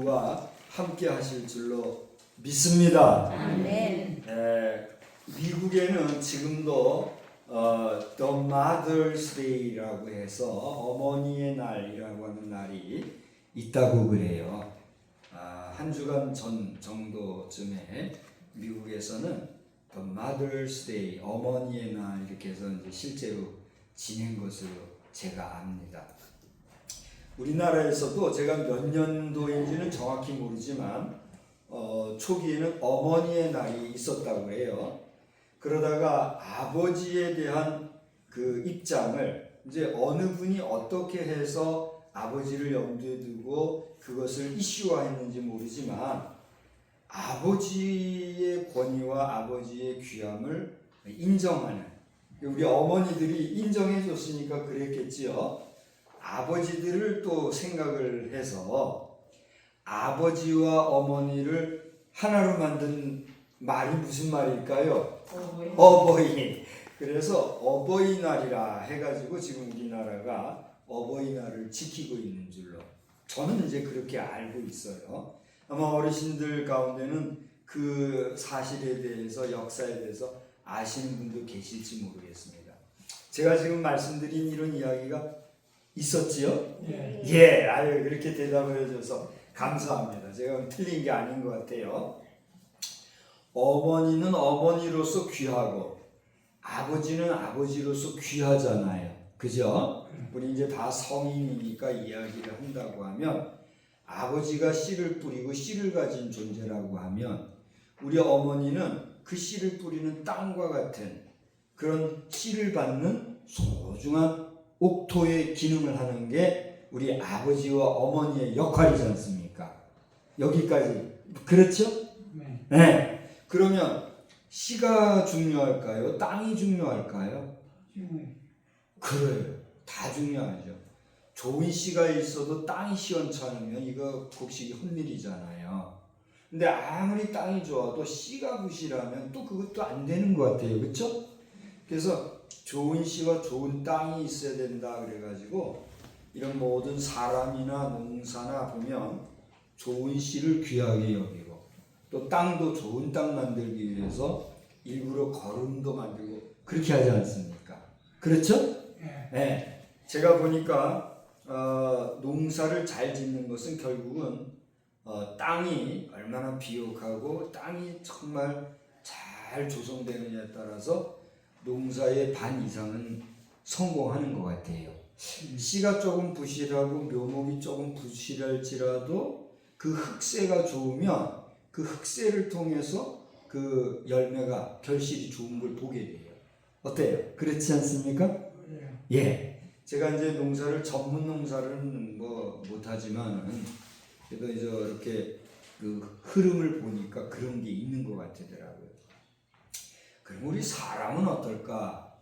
와 함께 하실 줄로 믿습니다. 아멘. 에, 미국에는 지금도 어, The Mother's Day라고 해서 어머니의 날이라고 하는 날이 있다고 그래요. 아, 한 주간 전 정도쯤에 미국에서는 The Mother's Day, 어머니의 날 이렇게 해서 이제 실제로 지낸 것으로 제가 압니다. 우리나라에서도 제가 몇 년도인지는 정확히 모르지만 어, 초기에는 어머니의 날이 있었다고 해요. 그러다가 아버지에 대한 그 입장을 이제 어느 분이 어떻게 해서 아버지를 염두에 두고 그것을 이슈화했는지 모르지만 아버지의 권위와 아버지의 귀함을 인정하는 우리 어머니들이 인정해 줬으니까 그랬겠지요. 아버지들을 또 생각을 해서 아버지와 어머니를 하나로 만든 말이 무슨 말일까요? 어버이. 그래서 어버이날이라 해가지고 지금 우리나라가 어버이날을 지키고 있는 줄로 저는 이제 그렇게 알고 있어요. 아마 어르신들 가운데는 그 사실에 대해서 역사에 대해서 아시는 분도 계실지 모르겠습니다. 제가 지금 말씀드린 이런 이야기가 있었지요? 네. 예, 아유 그렇게 대답을 해줘서 감사합니다. 제가 틀린 게 아닌 것 같아요. 어머니는 어머니로서 귀하고 아버지는 아버지로서 귀하잖아요. 그죠? 우리 이제 다 성인이니까 이야기를 한다고 하면 아버지가 씨를 뿌리고 씨를 가진 존재라고 하면 우리 어머니는 그 씨를 뿌리는 땅과 같은 그런 씨를 받는 소중한 옥토의 기능을 하는 게 우리 아버지와 어머니의 역할이지 않습니까? 여기까지 그렇죠? 네. 네. 그러면 씨가 중요할까요? 땅이 중요할까요? 지금 그래요. 다 중요하죠. 좋은 씨가 있어도 땅이 시원찮으면 이거 곡식이 헛일이잖아요. 근데 아무리 땅이 좋아도 씨가 부실하면 또 그것도 안 되는 것 같아요. 그렇죠? 그래서 좋은 씨와 좋은 땅이 있어야 된다 그래가지고 이런 모든 사람이나 농사나 보면 좋은 씨를 귀하게 여기고 또 땅도 좋은 땅 만들기 위해서 일부러 거름도 만들고 그렇게 하지 않습니까? 그렇죠? 네. 네. 제가 보니까 어, 농사를 잘 짓는 것은 결국은 어, 땅이 얼마나 비옥하고 땅이 정말 잘 조성되느냐에 따라서 농사의 반 이상은 성공하는 것 같아요. 씨가 조금 부실하고 묘목이 조금 부실할지라도 그 흙새가 좋으면 그 흙새를 통해서 그 열매가 결실이 좋은 걸 보게 돼요. 어때요? 그렇지 않습니까? 그래요. 예. 제가 이제 농사를 전문 농사를 뭐 못하지만은 그래도 이제 이렇게 그 흐름을 보니까 그런 게 있는 것 같더라고요. 그럼 우리 사람은 어떨까?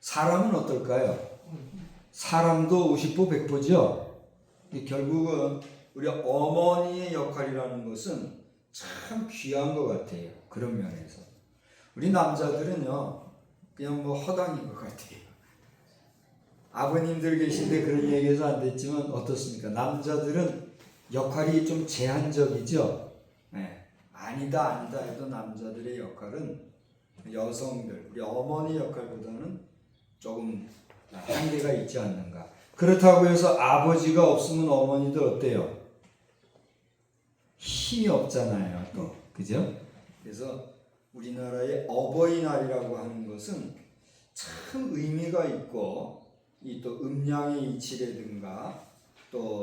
사람은 어떨까요? 사람도 50보 100보죠. 결국은 우리 어머니의 역할이라는 것은 참 귀한 것 같아요. 그런 면에서 우리 남자들은요 그냥 뭐 허당인 것 같아요. 아버님들 계신데 그런 얘기해서 안 됐지만 어떻습니까? 남자들은 역할이 좀 제한적이죠. 네. 아니다 아니다 해도 남자들의 역할은 여성들 우리 어머니 역할보다는 조금 한계가 있지 않는가. 그렇다고 해서 아버지가 없으면 어머니들 어때요? 힘이 없잖아요. 또 그죠? 그래서 우리나라의 어버이날이라고 하는 것은 참 의미가 있고 이 또 음양의 이치라든가 또이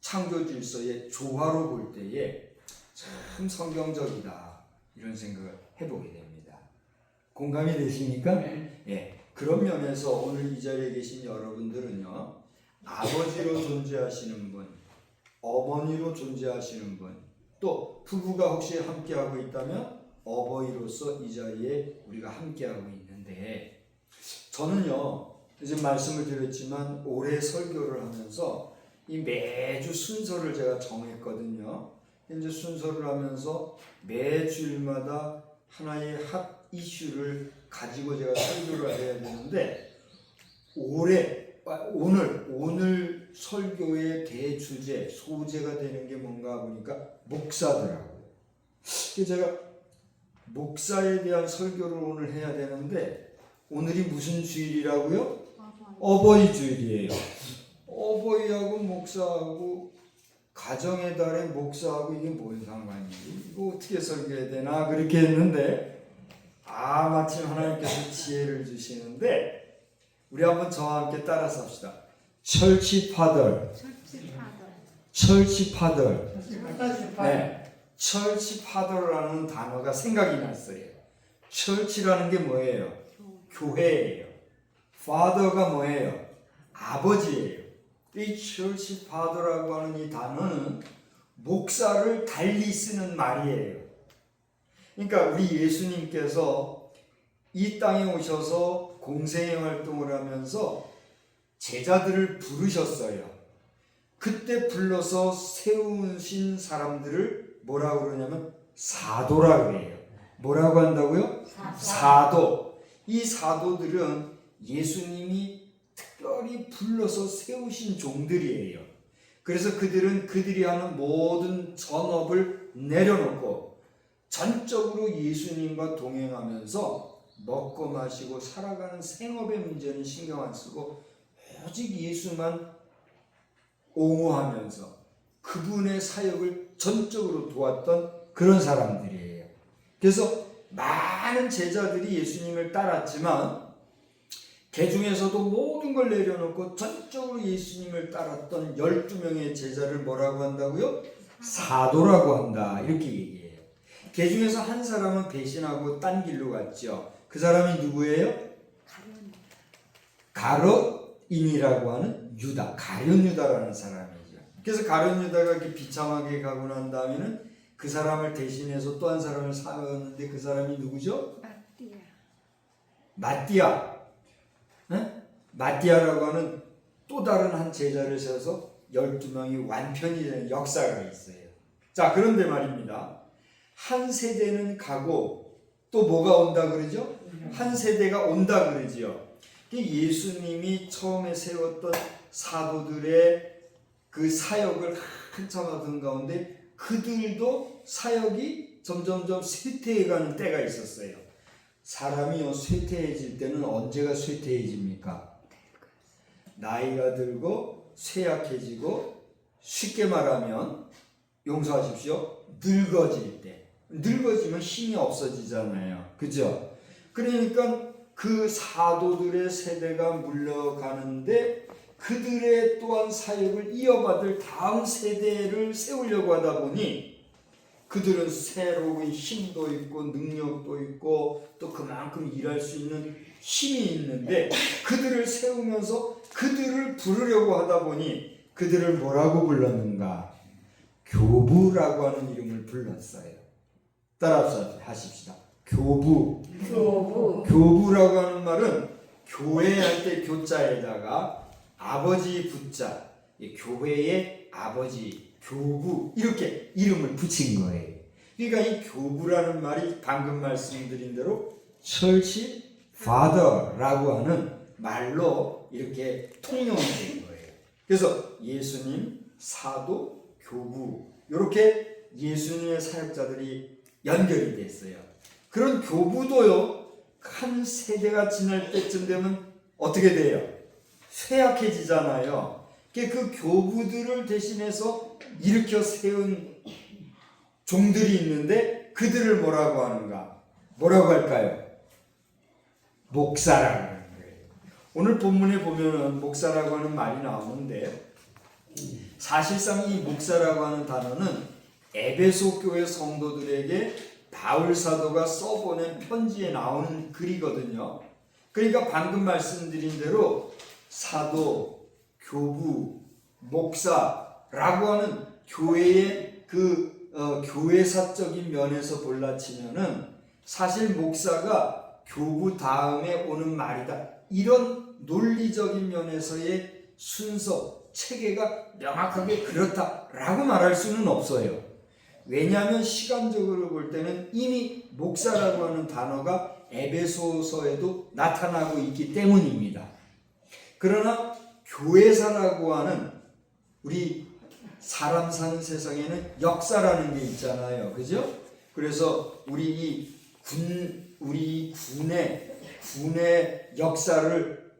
창조 질서의 조화로 볼 때에 참 성경적이다 이런 생각을 해보게 됩니다. 공감이 되십니까? 네. 예. 그런 면에서 오늘 이 자리에 계신 여러분들은요 아버지로 존재하시는 분, 어머니로 존재하시는 분, 또 부부가 혹시 함께하고 있다면 어버이로서 이 자리에 우리가 함께하고 있는데 저는요 이제 말씀을 드렸지만 올해 설교를 하면서 이 매주 순서를 제가 정했거든요. 이제 순서를 하면서 매 주일마다 하나의 핫 이슈를 가지고 제가 설교를 해야 되는데 올해 아, 오늘 오늘 설교의 대주제, 소재가 되는 게 뭔가 보니까 목사더라고요. 제가 목사에 대한 설교를 오늘 해야 되는데 오늘이 무슨 주일이라고요? 어버이 주일이에요. 어버이하고 목사하고 가정의 달에 목사하고 이게 뭔 상관이지? 이거 어떻게 설교해야 되나 그렇게 했는데 아 마침 하나님께서 지혜를 주시는데 우리 한번 저와 함께 따라서 합시다. 철치 파덜, 철치 파덜. 네, 철치 파더라는 단어가 생각이 났어요. 철치라는 게 뭐예요? 교회예요. father가 뭐예요? 아버지예요. 이 철치 파더라고 하는 이 단어는 목사를 달리 쓰는 말이에요. 그러니까 우리 예수님께서 이 땅에 오셔서 공생의 활동을 하면서 제자들을 부르셨어요. 그때 불러서 세우신 사람들을 뭐라고 그러냐면 사도라 그래요. 뭐라고 한다고요? 사도. 이 사도들은 예수님이 특별히 불러서 세우신 종들이에요. 그래서 그들은 그들이 하는 모든 전업을 내려놓고 전적으로 예수님과 동행하면서 먹고 마시고 살아가는 생업의 문제는 신경 안 쓰고 오직 예수만 옹호하면서 그분의 사역을 전적으로 도왔던 그런 사람들이에요. 그래서 많은 제자들이 예수님을 따랐지만 개 중에서도 모든 걸 내려놓고 전적으로 예수님을 따랐던 12명의 제자를 뭐라고 한다고요? 사도라고 한다. 이렇게 얘기해요. 개 중에서 한 사람은 배신하고 딴 길로 갔죠. 그 사람이 누구예요? 가롯인이라고 하는 유다, 가룟 유다라는 사람이죠. 그래서 가룟 유다가 이렇게 비참하게 가고 난 다음에는 그 사람을 대신해서 또 한 사람을 사였는데 그 사람이 누구죠? 마띠아. 네? 마띠아라고 하는 또 다른 한 제자를 세워서 12명이 완편이 되는 역사가 있어요. 자, 그런데 말입니다. 한 세대는 가고 또 뭐가 온다 그러죠? 한 세대가 온다 그러지요. 예수님이 처음에 세웠던 사도들의 그 사역을 한참 하던 가운데 그들도 사역이 점점점 쇠퇴해가는 때가 있었어요. 사람이요 쇠퇴해질 때는 언제가 쇠퇴해집니까? 나이가 들고 쇠약해지고 쉽게 말하면 용서하십시오 늙어질 때 늙어지면 힘이 없어지잖아요. 그죠? 그러니까 그 사도들의 세대가 물러가는데 그들의 또한 사역을 이어받을 다음 세대를 세우려고 하다 보니 그들은 새로운 힘도 있고 능력도 있고 또 그만큼 일할 수 있는 힘이 있는데 그들을 세우면서 그들을 부르려고 하다 보니 그들을 뭐라고 불렀는가? 교부라고 하는 이름을 불렀어요. 따라서 하십시다. 교부. 교부 교부라고 하는 말은 교회할 때 교자에다가 아버지 붙자, 이 교회의 아버지, 교부 이렇게 이름을 붙인 거예요. 그러니까 이 교부라는 말이 방금 말씀드린 대로 church father라고 하는 말로 이렇게 통용이 된 거예요. 그래서 예수님, 사도, 교부 이렇게 예수님의 사역자들이 연결이 됐어요. 그런 교부도요 한 세대가 지날 때쯤 되면 어떻게 돼요? 쇠약해지잖아요. 그 교부들을 대신해서 일으켜 세운 종들이 있는데 그들을 뭐라고 하는가? 뭐라고 할까요? 목사라고 하는 거예요. 오늘 본문에 보면은 목사라고 하는 말이 나오는데 사실상 이 목사라고 하는 단어는 에베소 교회 성도들에게 바울 사도가 써보낸 편지에 나오는 글이거든요. 그러니까 방금 말씀드린 대로 사도, 교부, 목사 라고 하는 교회의 그 어, 교회사적인 면에서 볼라치면은 사실 목사가 교부 다음에 오는 말이다. 이런 논리적인 면에서의 순서, 체계가 명확하게 그렇다라고 말할 수는 없어요. 왜냐하면 시간적으로 볼 때는 이미 목사라고 하는 단어가 에베소서에도 나타나고 있기 때문입니다. 그러나 교회사라고 하는 우리 사람 사는 세상에는 역사라는 게 있잖아요. 그죠? 그래서 우리 이 군, 우리 군의, 군의 역사를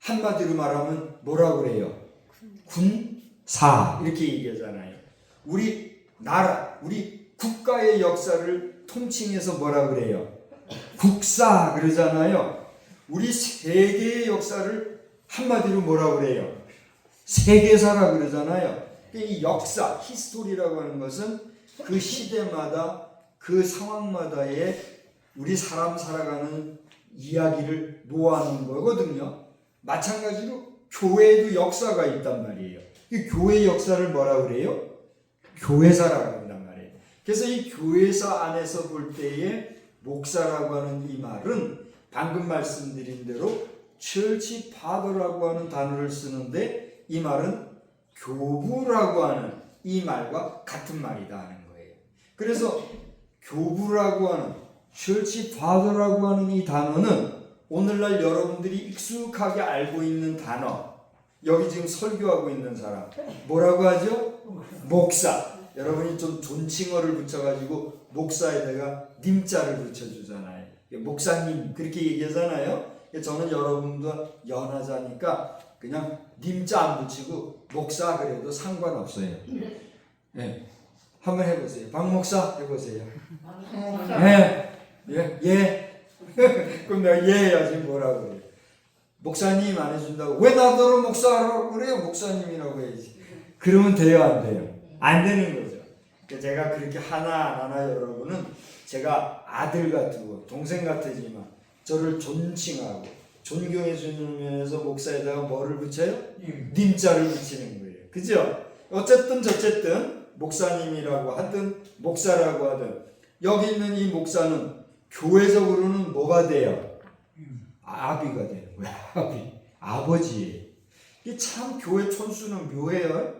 한마디로 말하면 뭐라고 그래요? 군사. 이렇게 얘기하잖아요. 우리 나라, 우리 국가의 역사를 통칭해서 뭐라 그래요? 국사 그러잖아요. 우리 세계의 역사를 한마디로 뭐라 그래요? 세계사라 그러잖아요. 이 역사, 히스토리라고 하는 것은 그 시대마다 그 상황마다의 우리 사람 살아가는 이야기를 모아놓은 거거든요. 마찬가지로 교회에도 역사가 있단 말이에요. 이 교회 역사를 뭐라 그래요? 교회사라고 한단 말이에요. 그래서 이 교회사 안에서 볼 때에 목사라고 하는 이 말은 방금 말씀드린 대로 church father라고 하는 단어를 쓰는데 이 말은 교부라고 하는 이 말과 같은 말이다 하는 거예요. 그래서 교부라고 하는 church father라고 하는 이 단어는 오늘날 여러분들이 익숙하게 알고 있는 단어 여기 지금 설교하고 있는 사람 뭐라고 하죠? 목사. 여러분이 좀 존칭어를 붙여가지고 목사에다가 님자를 붙여주잖아요. 목사님 그렇게 얘기하잖아요. 저는 여러분과 연하자니까 그냥 님자 안 붙이고 목사 그래도 상관없어요. 네. 한번 해보세요. 박 목사 해보세요. 예, 예, 예. 그럼 내가 예 해야지 뭐라고 그래. 목사님 안 해준다고 왜 나더러 목사라고 그래요? 목사님이라고 해야지. 그러면 돼요, 안 돼요? 안 되는 거죠. 그러니까 제가 그렇게 하나 안 하나 여러분은 제가 아들 같고 동생 같으지만 저를 존칭하고 존경해 주는 면에서 목사에다가 뭐를 붙여요? 님. 님자를 붙이는 거예요. 그죠? 어쨌든 저쨌든 목사님이라고 하든 목사라고 하든 여기 있는 이 목사는 교회적으로는 뭐가 돼요? 아비가 되는 거야. 아비. 이게 참 교회 촌수는 묘해요.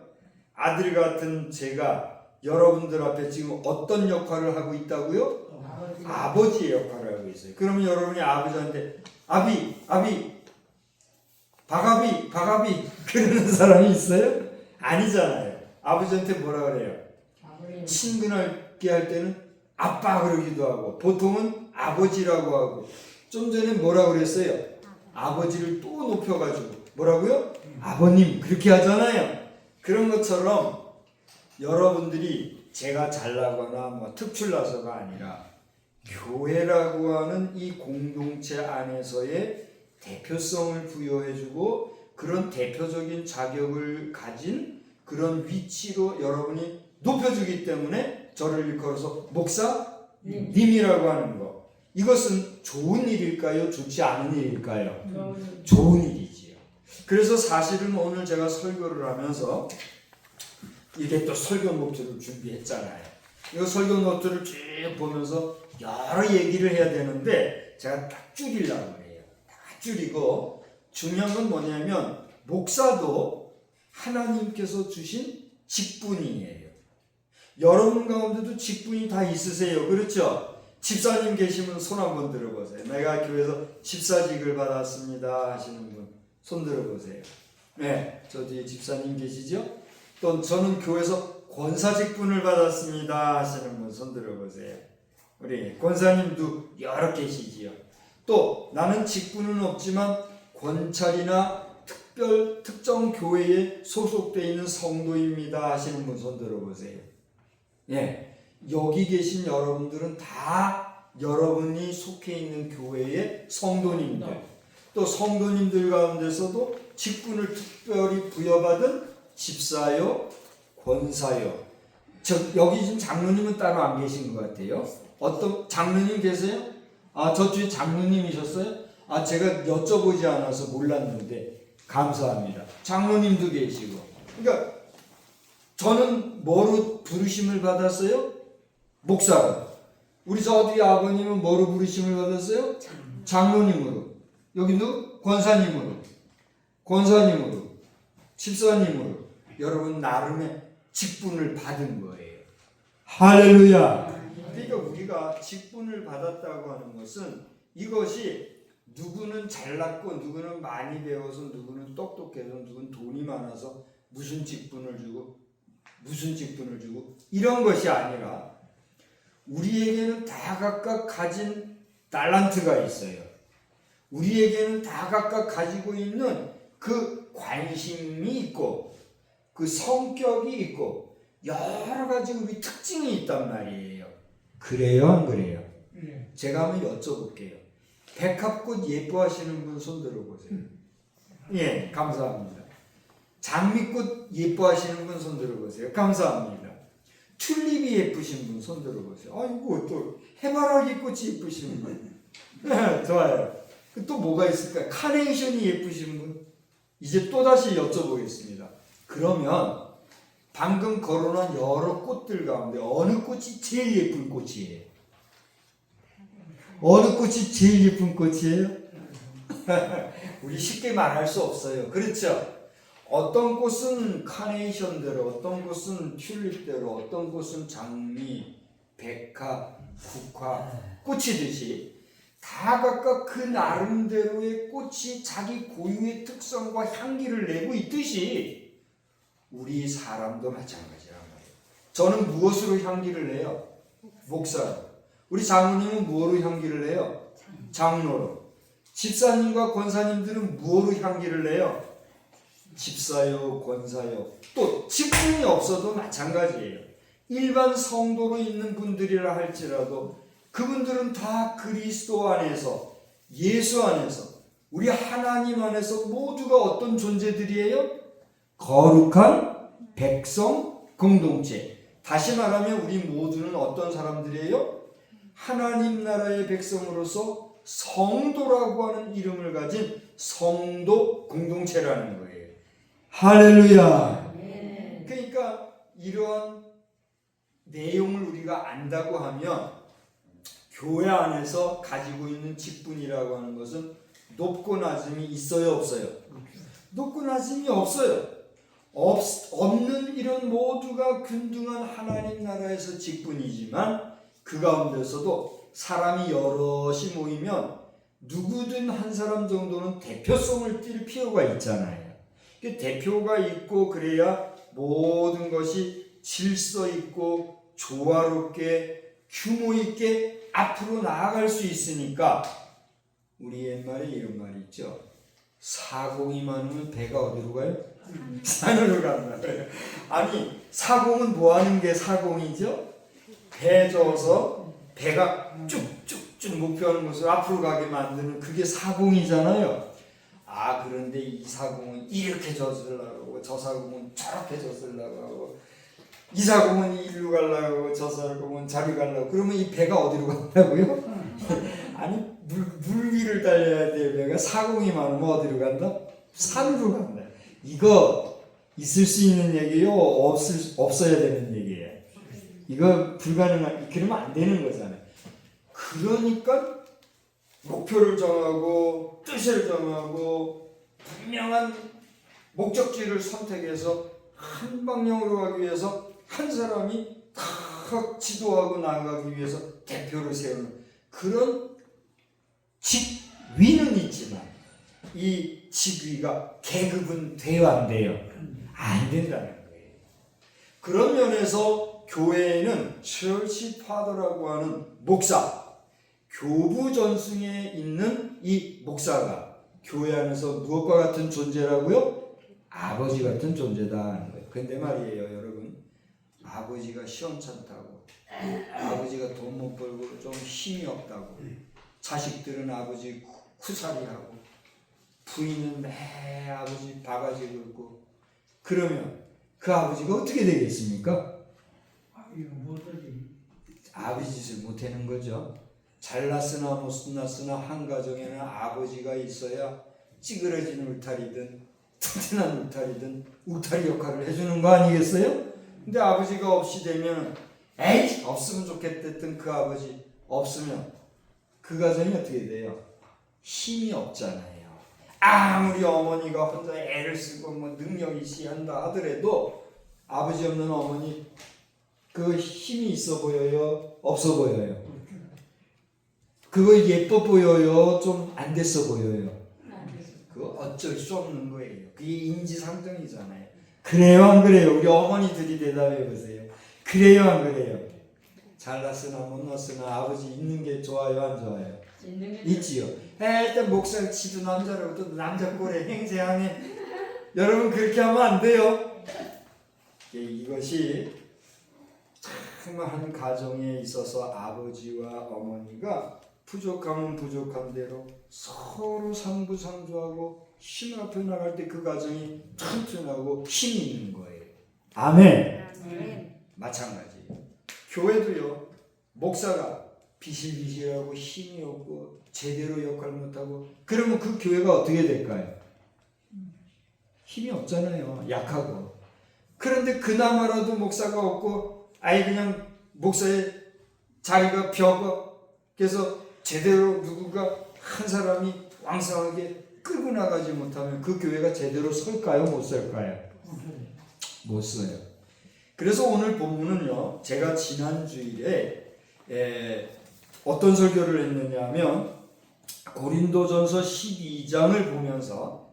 아들 같은 제가 여러분들 앞에 지금 어떤 역할을 하고 있다고요? 아버지의 역할을 하고 있어요. 그러면 여러분이 아버지한테 아비, 아비, 박아비, 박아비 그러는 사람이 있어요? 아니잖아요. 아버지한테 뭐라 그래요? 친근하게 할 때는 아빠 그러기도 하고 보통은 아버지라고 하고 좀 전에 뭐라 그랬어요? 아버지를 또 높여가지고 뭐라고요? 아버님 그렇게 하잖아요. 그런 것처럼 여러분들이 제가 잘나거나 뭐 특출나서가 아니라 교회라고 하는 이 공동체 안에서의 대표성을 부여해주고 그런 대표적인 자격을 가진 그런 위치로 여러분이 높여주기 때문에 저를 일컬어서 목사님이라고 하는 거. 이것은 좋은 일일까요? 좋지 않은 일일까요? 좋은 일이지요. 그래서 사실은 오늘 제가 설교를 하면서 이게 또 설교 노트를 준비했잖아요. 이거 설교 노트를 쭉 보면서 여러 얘기를 해야 되는데 제가 딱 줄이려고 해요. 다 줄이고 중요한 건 뭐냐면 목사도 하나님께서 주신 직분이에요. 여러분 가운데도 직분이 다 있으세요. 그렇죠? 집사님 계시면 손 한번 들어보세요. 내가 교회에서 집사직을 받았습니다 하시는 분 손 들어보세요. 네, 저 뒤에 집사님 계시죠? 또 저는 교회에서 권사 직분을 받았습니다 하시는 분 손 들어보세요. 우리 권사님도 여러 계시지요. 또 나는 직분은 없지만 권찰이나 특별 특정 교회에 소속돼 있는 성도입니다 하시는 분 손 들어보세요. 예, 여기 계신 여러분들은 다 여러분이 속해 있는 교회의 성도님들. 또 성도님들 가운데서도 직분을 특별히 부여받은 집사요, 권사요. 저 여기 지금 장로님은 따로 안 계신 것 같아요. 어떤 장로님 계세요? 아 저쪽에 장로님이셨어요? 아 제가 여쭤보지 않아서 몰랐는데 감사합니다. 장로님도 계시고. 그러니까 저는 뭐로 부르심을 받았어요? 목사로. 우리 저 어디 아버님은 뭐로 부르심을 받았어요? 장로님으로. 여기 누 권사님으로. 권사님으로. 집사님으로. 여러분 나름의 직분을 받은 거예요. 할렐루야. 우리가 직분을 받았다고 하는 것은 이것이 누구는 잘났고 누구는 많이 배워서 누구는 똑똑해서 누구는 돈이 많아서 무슨 직분을 주고 무슨 직분을 주고 이런 것이 아니라 우리에게는 다 각각 가진 달란트가 있어요. 우리에게는 다 각각 가지고 있는 그 관심이 있고 그 성격이 있고 여러 가지 우리 특징이 있단 말이에요. 그래요, 안 그래요? 예. 제가 한번 여쭤볼게요. 백합꽃 예뻐하시는 분 손 들어보세요. 예, 감사합니다. 장미꽃 예뻐하시는 분 손 들어보세요. 감사합니다. 튤립이 예쁘신 분 손 들어보세요. 아이고 또 해바라기 꽃이 예쁘신 분. 네, 좋아요. 그또 뭐가 있을까요? 카네이션이 예쁘신 분. 이제 또 다시 여쭤보겠습니다. 그러면 방금 거론한 여러 꽃들 가운데 어느 꽃이 제일 예쁜 꽃이에요? 어느 꽃이 제일 예쁜 꽃이에요? 우리 쉽게 말할 수 없어요. 그렇죠? 어떤 꽃은 카네이션대로, 어떤 꽃은 튤립대로, 어떤 꽃은 장미, 백화, 국화, 꽃이듯이 다 각각 그 나름대로의 꽃이 자기 고유의 특성과 향기를 내고 있듯이 우리 사람도 마찬가지란 말이에요. 저는 무엇으로 향기를 내요? 목사로. 우리 장로님은 무엇으로 향기를 내요? 장로로. 집사님과 권사님들은 무엇으로 향기를 내요? 집사요, 권사요. 또 직분이 없어도 마찬가지예요. 일반 성도로 있는 분들이라 할지라도 그분들은 다 그리스도 안에서 예수 안에서 우리 하나님 안에서 모두가 어떤 존재들이에요? 거룩한 백성 공동체. 다시 말하면 우리 모두는 어떤 사람들이에요? 하나님 나라의 백성으로서 성도라고 하는 이름을 가진 성도 공동체라는 거예요. 할렐루야. 그러니까 이러한 내용을 우리가 안다고 하면 교회 안에서 가지고 있는 직분이라고 하는 것은 높고 낮음이 있어요, 없어요? 높고 낮음이 없어요. 없, 없는 이런 모두가 균등한 하나님 나라에서 직분이지만 그 가운데서도 사람이 여럿이 모이면 누구든 한 사람 정도는 대표성을 띌 필요가 있잖아요. 그 대표가 있고 그래야 모든 것이 질서 있고 조화롭게 규모 있게 앞으로 나아갈 수 있으니까 우리 옛말에 이런 말이 있죠. 사공이 많으면 배가 어디로 가요? 산으로 간다. 아니 사공은 뭐 하는 게 사공이죠? 배 저어서 배가 쭉쭉쭉 목표하는 곳으로 앞으로 가게 만드는 그게 사공이잖아요. 아 그런데 이 사공은 이렇게 젖으려고 하고 저 사공은 저렇게 젖으려고 하고 이 사공은 이리로 가려고 저 사공은 저리 가려고 그러면 이 배가 어디로 간다고요? 아니 물, 물 위를 달려야 될 배가 사공이 많으면 어디로 간다? 산으로 간다. 이거 있을 수 있는 얘기요? 없을 없어야 되는 얘기예요. 이거 불가능한 그러면 안 되는 거잖아요. 그러니까 목표를 정하고 뜻을 정하고 분명한 목적지를 선택해서 한 방향으로 가기 위해서 한 사람이 탁 지도하고 나아가기 위해서 대표를 세우는 그런 직위는 있지만 이 직위가 계급은 돼요 안 돼요? 안 된다는 거예요. 그런 면에서 교회에는 철치 파더라고 하는 목사, 교부 전승에 있는 이 목사가 교회 안에서 무엇과 같은 존재라고요? 아버지 같은 존재다 하는 거예요. 근데 말이에요, 여러분. 아버지가 시원찮다고, 아버지가 돈 못 벌고 좀 힘이 없다고, 자식들은 아버지 쿠사리하고, 부인은 매 아버지 바가지 긁고, 그러면 그 아버지가 어떻게 되겠습니까? 아? 아버지 짓을 못하는 거죠. 잘났으나 못났으나 한 가정에는 아버지가 있어야 찌그러진 울타리든 튼튼한 울타리든 울타리 역할을 해주는 거 아니겠어요? 근데 아버지가 없이 되면 에이 없으면 좋겠댔던 그 아버지 없으면 그 가정이 어떻게 돼요? 힘이 없잖아요. 아무리 어머니가 혼자 애를 쓰고 뭐 능력이 시한다 하더라도 아버지 없는 어머니 그 힘이 있어 보여요? 없어 보여요? 그거 예뻐 보여요? 좀 안 됐어 보여요? 그거 어쩔 수 없는 거예요. 그게 인지상정이잖아요. 그래요 안 그래요? 우리 어머니들이 대답해 보세요. 그래요 안 그래요? 잘났으나 못났으나 아버지 있는 게 좋아요 안 좋아요? 있는 게 있지요. 에, 일단 목살 치도 남자라고 또 남자 꼴에 행세하네. 여러분 그렇게 하면 안 돼요. 예, 이것이 정말 한 가정에 있어서 아버지와 어머니가 부족하면 부족한 대로 서로 상부상조하고 힘 앞에 나갈 때 그 가정이 튼튼하고 힘이 있는 거예요. 아멘. 아멘. 마찬가지예요. 교회도요. 목사가 비실비실하고 힘이 없고 제대로 역할 못하고 그러면 그 교회가 어떻게 될까요? 힘이 없잖아요. 약하고. 그런데 그나마라도 목사가 없고 아예 그냥 목사의 자리가 비어고 그래서 제대로 누구가 한 사람이 왕성하게 끌고 나가지 못하면 그 교회가 제대로 설까요? 못 설까요? 못 써요. 그래서 오늘 본문은요, 제가 지난 주일에 에, 어떤 설교를 했느냐면 고린도전서 12장을 보면서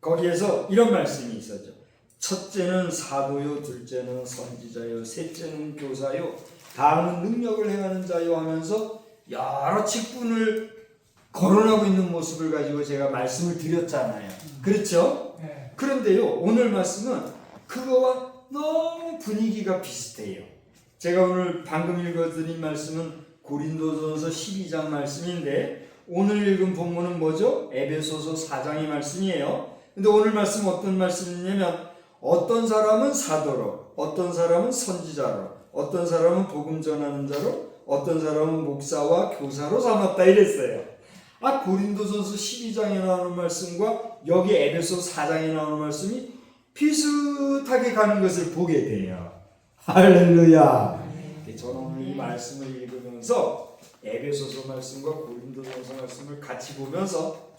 거기에서 이런 말씀이 있었죠. 첫째는 사도요, 둘째는 선지자요, 셋째는 교사요, 다음은 능력을 행하는 자요 하면서 여러 직분을 거론하고 있는 모습을 가지고 제가 말씀을 드렸잖아요. 그렇죠? 네. 그런데요, 오늘 말씀은 그거와 너무 분위기가 비슷해요. 제가 오늘 방금 읽어드린 말씀은 고린도전서 12장 말씀인데 오늘 읽은 본문은 뭐죠? 에베소서 4장의 말씀이에요. 근데 오늘 말씀 어떤 말씀이냐면 어떤 사람은 사도로, 어떤 사람은 선지자로, 어떤 사람은 복음 전하는 자로, 어떤 사람은 목사와 교사로 삼았다 이랬어요. 아 고린도전서 12장에 나오는 말씀과 여기 에베소 4장에 나오는 말씀이 비슷하게 가는 것을 보게 돼요. 할렐루야. 저는 오늘 이 말씀을 읽으면서 에베소서 말씀과 고린도전서 말씀을 같이 보면서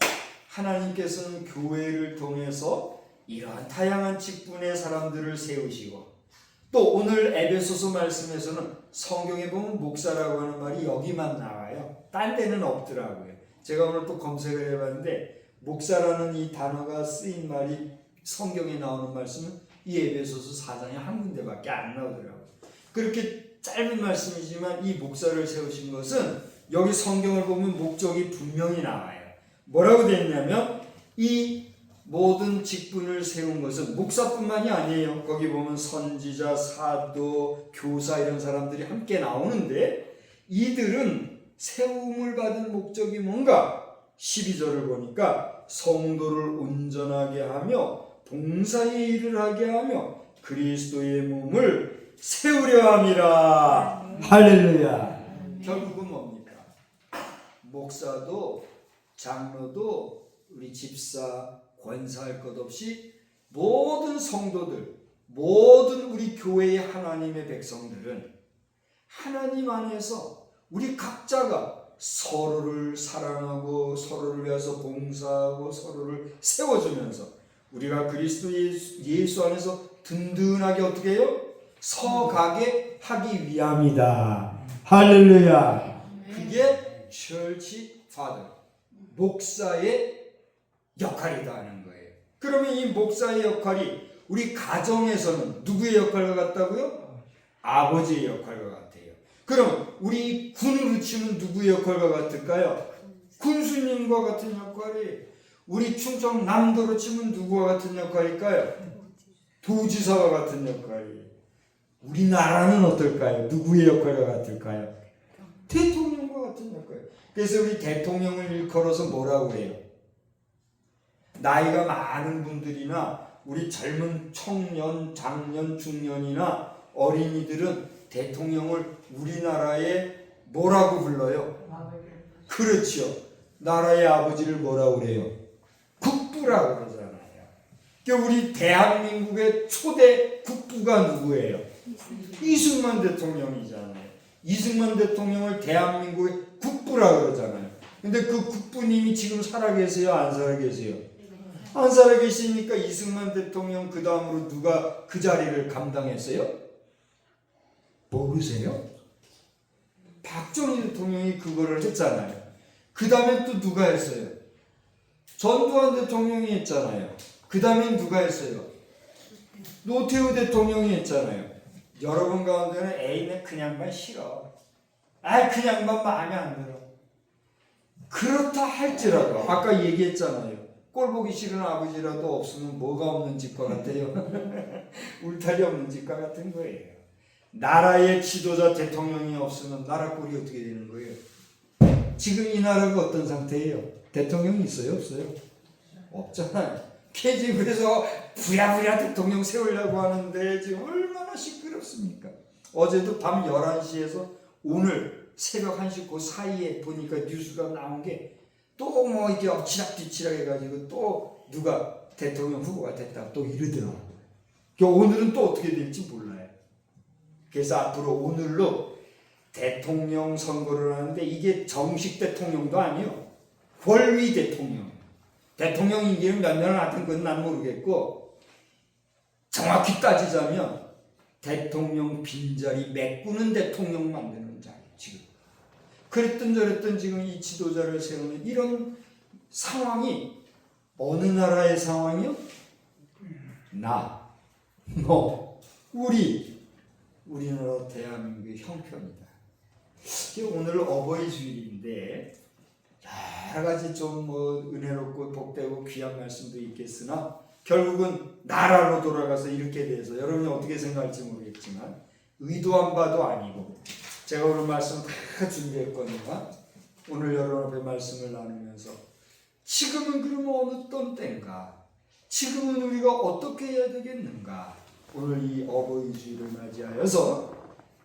하나님께서는 교회를 통해서 이러한 다양한 직분의 사람들을 세우시고 또 오늘 에베소서 말씀에서는 성경에 보면 목사라고 하는 말이 여기만 나와요. 딴 데는 없더라고요. 제가 오늘 또 검색을 해봤는데 목사라는 이 단어가 쓰인 말이 성경에 나오는 말씀은 이 에베소서 4장에 한 군데밖에 안 나오더라고요. 그렇게 짧은 말씀이지만 이 목사를 세우신 것은 여기 성경을 보면 목적이 분명히 나와요. 뭐라고 되어 있냐면 이 모든 직분을 세운 것은 목사뿐만이 아니에요. 거기 보면 선지자, 사도, 교사 이런 사람들이 함께 나오는데 이들은 세움을 받은 목적이 뭔가 12절을 보니까 성도를 온전하게 하며 봉사의 일을 하게 하며 그리스도의 몸을 세우려 함이라. 할렐루야. 결국은 뭡니까? 목사도 장로도 우리 집사 권사할 것 없이 모든 성도들 모든 우리 교회의 하나님의 백성들은 하나님 안에서 우리 각자가 서로를 사랑하고 서로를 위해서 봉사하고 서로를 세워주면서 우리가 그리스도 예수, 안에서 든든하게 어떻게 해요? 서가게 하기 위함이다. 할렐루야. 그게 church father 목사의 역할이다 하는 거예요. 그러면 이 목사의 역할이 우리 가정에서는 누구의 역할과 같다고요? 아버지의 역할과 같아요. 그럼 우리 군으로 치면 누구의 역할과 같을까요? 군수님과 같은 역할이 우리 충청 남도로 치면 누구와 같은 역할일까요? 도지사와 같은 역할이 우리나라는 어떨까요? 누구의 역할과 같을까요? 대통령과 같은 역할. 그래서 우리 대통령을 일컬어서 뭐라고 해요? 나이가 많은 분들이나 우리 젊은 청년, 장년, 중년이나 어린이들은 대통령을 우리나라의 뭐라고 불러요? 그렇죠. 나라의 아버지를 뭐라고 그래요? 국부라고 그러잖아요. 그러니까 우리 대한민국의 초대 국부가 누구예요? 이승만 대통령이잖아요. 이승만 대통령을 대한민국의 국부라 그러잖아요. 근데 그 국부님이 지금 살아 계세요? 안 살아 계세요? 안 살아 계시니까 이승만 대통령 그 다음으로 누가 그 자리를 감당했어요? 모르세요? 박정희 대통령이 그거를 했잖아요. 그 다음에 또 누가 했어요? 전두환 대통령이 했잖아요. 그 다음에 누가 했어요? 노태우 대통령이 했잖아요. 여러분 가운데는 애인은 그냥만 싫어. 아 그냥만 마음에 안 들어. 그렇다 할지라도 아까 얘기했잖아요. 꼴 보기 싫은 아버지라도 없으면 뭐가 없는 집과 같아요. 울타리 없는 집과 같은 거예요. 나라의 지도자 대통령이 없으면 나라 꼴이 어떻게 되는 거예요? 지금 이 나라가 어떤 상태예요? 대통령이 있어요, 없어요? 없잖아요. 그래서 부랴부랴 대통령 세우려고 하는데 지금 얼마나 시끄럽습니까? 어제도 밤 11시에서 오늘 새벽 1시 그 사이에 보니까 뉴스가 나온 게 또 뭐 이렇게 엎치락뒤치락 해가지고 또 누가 대통령 후보가 됐다 또 이러더라고요. 그 오늘은 또 어떻게 될지 몰라요. 그래서 앞으로 오늘로 대통령 선거를 하는데 이게 정식 대통령도 아니요. 권위 대통령. 대통령 임기는 몇 년을 하든 그건 난 모르겠고 정확히 따지자면 대통령 빈자리 메꾸는 대통령 만드는 자리 지금 그랬든 저랬든 지금 이 지도자를 세우는 이런 상황이 어느 나라의 상황이요? 나, 너, 우리 우리나라 대한민국의 형편이다. 오늘 어버이 주일인데 여러 가지 좀 뭐 은혜롭고 복되고 귀한 말씀도 있겠으나 결국은 나라로 돌아가서 이렇게 돼서 여러분이 어떻게 생각할지 모르겠지만 의도한 바도 아니고 제가 오늘 말씀 다 준비했거든요. 오늘 여러분 앞에 말씀을 나누면서 지금은 그러면 어느 떤 때인가? 지금은 우리가 어떻게 해야 되겠는가? 오늘 이 어버이 주일을 맞이하여서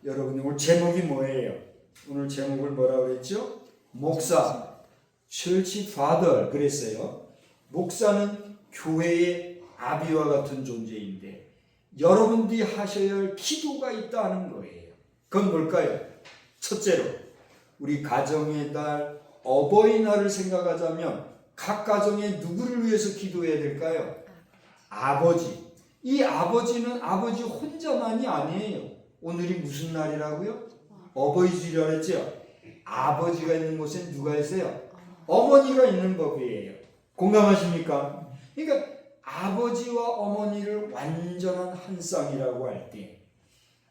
여러분이 오늘 제목이 뭐예요? 오늘 제목을 뭐라 그랬죠? 목사, church father 그랬어요. 목사는 교회의 아비와 같은 존재인데 여러분들이 하셔야 할 기도가 있다는 거예요. 그건 뭘까요? 첫째로 우리 가정의 달 어버이날을 생각하자면 각 가정에 누구를 위해서 기도해야 될까요? 아버지. 이 아버지는 아버지 혼자만이 아니에요. 오늘이 무슨 날이라고요? 어버이 주일이라 그랬죠? 아버지가 있는 곳엔 누가 있어요? 어머니가 있는 법이에요. 공감하십니까? 그러니까 아버지와 어머니를 완전한 한 쌍이라고 할 때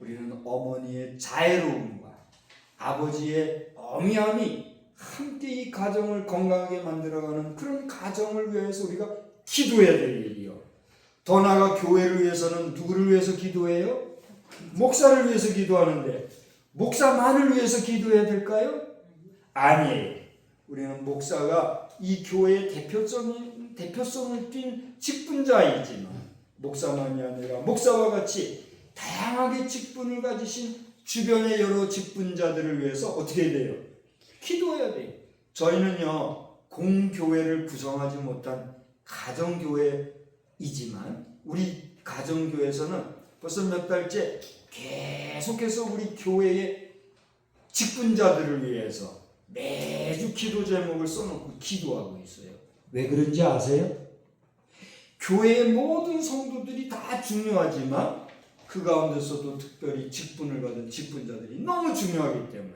우리는 어머니의 자애로움과 아버지의 어미함이 함께 이 가정을 건강하게 만들어가는 그런 가정을 위해서 우리가 기도해야 될 일이요. 더 나아가 교회를 위해서는 누구를 위해서 기도해요? 목사를 위해서 기도하는데 목사만을 위해서 기도해야 될까요? 아니에요. 우리는 목사가 이 교회의 대표성이, 대표성을 띈 직분자이지만 목사만이 아니라 목사와 같이 다양하게 직분을 가지신 주변의 여러 직분자들을 위해서 어떻게 돼요? 기도해야 돼요. 저희는요 공교회를 구성하지 못한 가정교회이지만 우리 가정교회에서는 벌써 몇 달째 계속해서 우리 교회의 직분자들을 위해서 매주 기도 제목을 써놓고 기도하고 있어요. 왜 그런지 아세요? 교회의 모든 성도들이 다 중요하지만 그 가운데서도 특별히 직분을 받은 직분자들이 너무 중요하기 때문에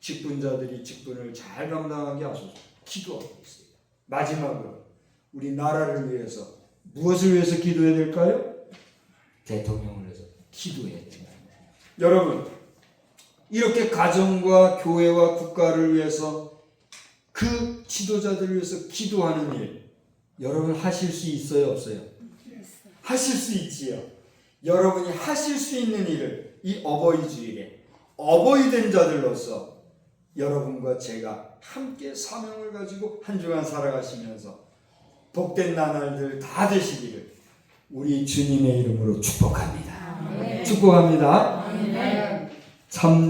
직분자들이 직분을 잘 감당하게 하소서 기도하고 있어요. 마지막으로 우리 나라를 위해서 무엇을 위해서 기도해야 될까요? 대통령을 위해서 기도해야 됩니다. 여러분 이렇게 가정과 교회와 국가를 위해서 그 지도자들을 위해서 기도하는 일 여러분 하실 수 있어요 없어요? 하실 수 있지요. 여러분이 하실 수 있는 일을 이 어버이 주일에 어버이 된 자들로서 여러분과 제가 함께 사명을 가지고 한 주간 살아가시면서 복된 나날들 다 되시기를 우리 주님의 이름으로 축복합니다. 축복합니다. 참